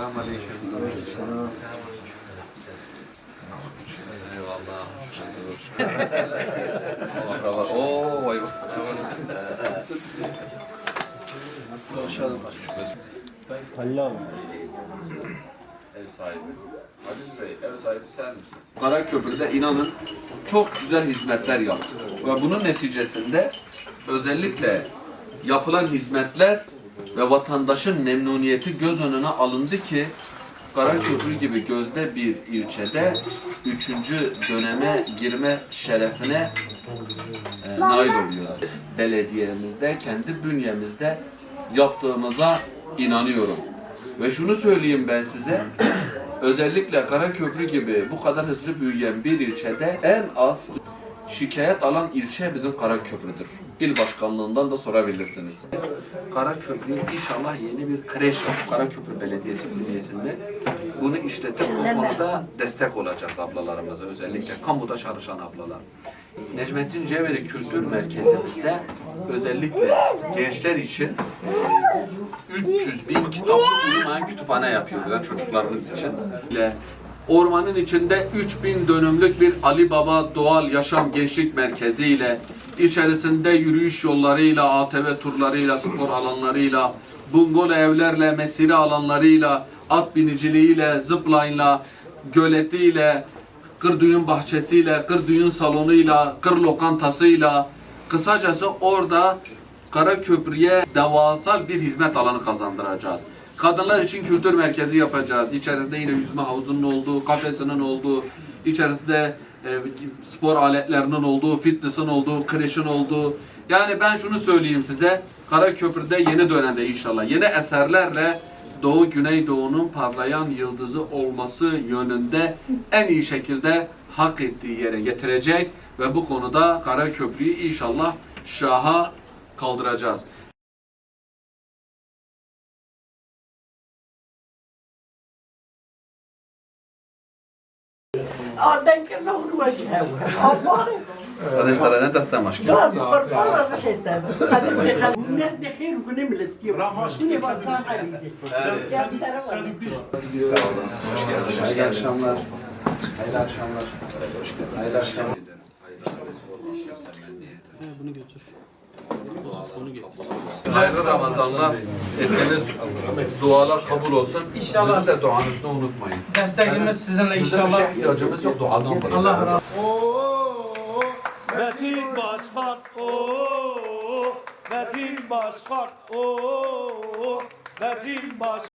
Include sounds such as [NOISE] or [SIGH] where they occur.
Selamünaleyküm. Selam. Eyvallah. Allah olsun. Oo vay vay. Ev sahibi. Halil Bey, ev sahibi sen misin? Karaköprü'de inanın çok güzel hizmetler yaptık. Ve bunun neticesinde özellikle yapılan hizmetler ve vatandaşın memnuniyeti göz önüne alındı ki Karaköprü gibi gözde bir ilçede üçüncü döneme girme şerefine e, nail oluyoruz. Belediyemizde, kendi bünyemizde yaptığımıza inanıyorum. Ve şunu söyleyeyim ben size, [CLEARS THROAT] özellikle Karaköprü gibi bu kadar hızlı büyüyen bir ilçede en az şikayet alan ilçe bizim Karaköprü'dür. İl başkanlığından da sorabilirsiniz. Karaköprü inşallah yeni bir kreş Karaköprü Belediyesi bünyesinde bunu işletip bu konuda destek olacağız ablalarımıza özellikle kamuda çalışan ablalar. Necmettin Ceveri Kültür Merkezimizde özellikle gençler için 300 bin kitaplı uyumayan kütüphane yapıyorlar çocuklarımız için. Ile Ormanın içinde 3000 dönümlük bir Ali Baba Doğal Yaşam Gençlik Merkezi ile içerisinde yürüyüş yollarıyla, ATV turlarıyla, spor alanlarıyla, bungalow evlerle, mesire alanlarıyla, at biniciliğiyle, zipline'la, göletiyle, kır düğün bahçesiyle, kır düğün salonuyla, kır lokantasıyla, kısacası orada Karaköprü'ye devasal bir hizmet alanı kazandıracağız. Kadınlar için kültür merkezi yapacağız. İçerisinde yine yüzme havuzunun olduğu, kafesinin olduğu, içerisinde e, spor aletlerinin olduğu, fitness'ın olduğu, kreşin olduğu. Yani ben şunu söyleyeyim size. Karaköprü'de yeni dönemde inşallah yeni eserlerle Doğu Güneydoğu'nun parlayan yıldızı olması yönünde en iyi şekilde hak ettiği yere getirecek ve bu konuda Karaköprü'yü inşallah şaha kaldıracağız. Adenke nog وجهه الله Arkadaşlar ne destem aşkı? قاضي فرفارة رحتها من خير ونملس شنو بطلع حبيبي Hayırlı akşamlar. Hayırlı akşamlar. Hayırlı akşamlar. Bunu götür. Hayırlı Ramazanlar. Ettiğiniz dualar kabul olsun. İnşallah. Bizim de duanızı unutmayın. Destekimiz sizinle Bizim bir inşallah. şeye ihtiyacımız yok. Duadan bırakın. Allah razı Oo, Metin Başkan, Metin Başkan, Metin Başkan.